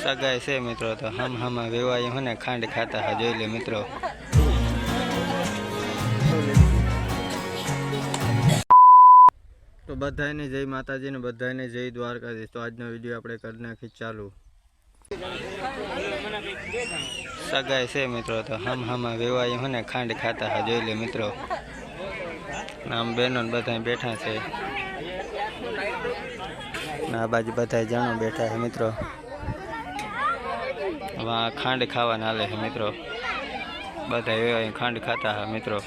સગાઈ છે મિત્રો તો હમ હમા વેવાઈઓને ખાંડ ખાતા હજો લે મિત્રો તો બધાયને જય માતાજી ને બધાયને જય દ્વારકાધીશ તો આજનો વિડિયો આપણે કરનાખી ચાલુ સગાઈ છે મિત્રો તો હમ હમા વેવાઈઓને ખાંડ ખાતા હજો લે મિત્રો નામ બેનો બધાય બેઠા છે ના બાજી બધાય જાણો બેઠા છે મિત્રો એમાં ખાંડ ખાવાના હાલે છે મિત્રો બધા એવા ખાંડ ખાતા હા મિત્રો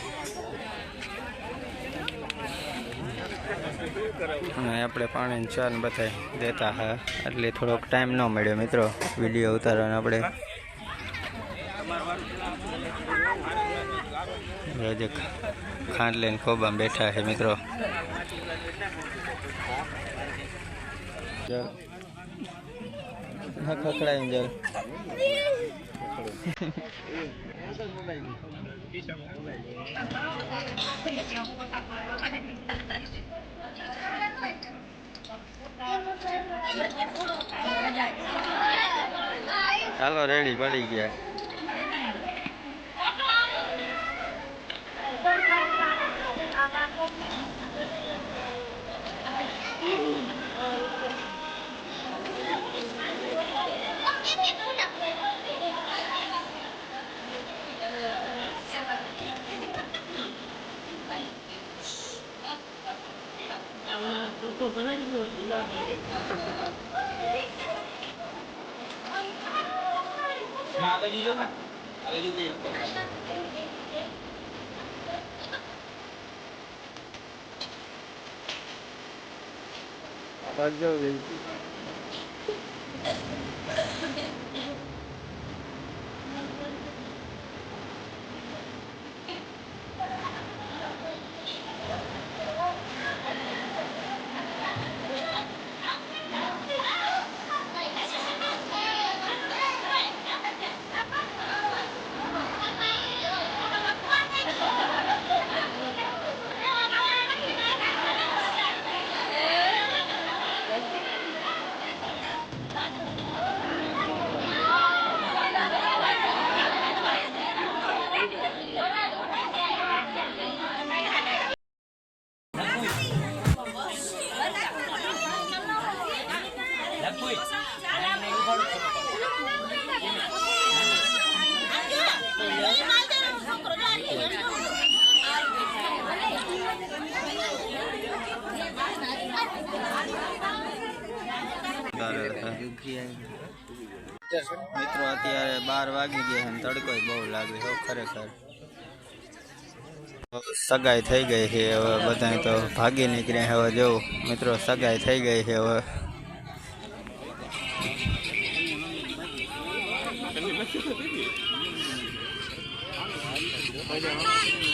અને આપણે પાણી ચા ને બધા દેતા હા એટલે થોડોક ટાઈમ ન મળ્યો મિત્રો વિડીયો ઉતારવાનો આપણે જે ખાંડ લઈને ખોબામાં બેઠા છે મિત્રો ખખડાઈ જાય ચાલો રેડી પડી ગયા ada juga kan? Ada juga ya? Apa aja बस यार मैं ऊपर से आ जाऊं मित्रों અત્યારે 12 વાગી ગયા છે અને તડકોય બહુ લાગે છે બહુ ખરેખર સગાઈ થઈ ગઈ છે હવે બધા તો ભાગી નીકળ્યા છે હવે જો મિત્રો સગાઈ થઈ ગઈ છે હવે แต่หนูไม่เชื่อพี่ดิ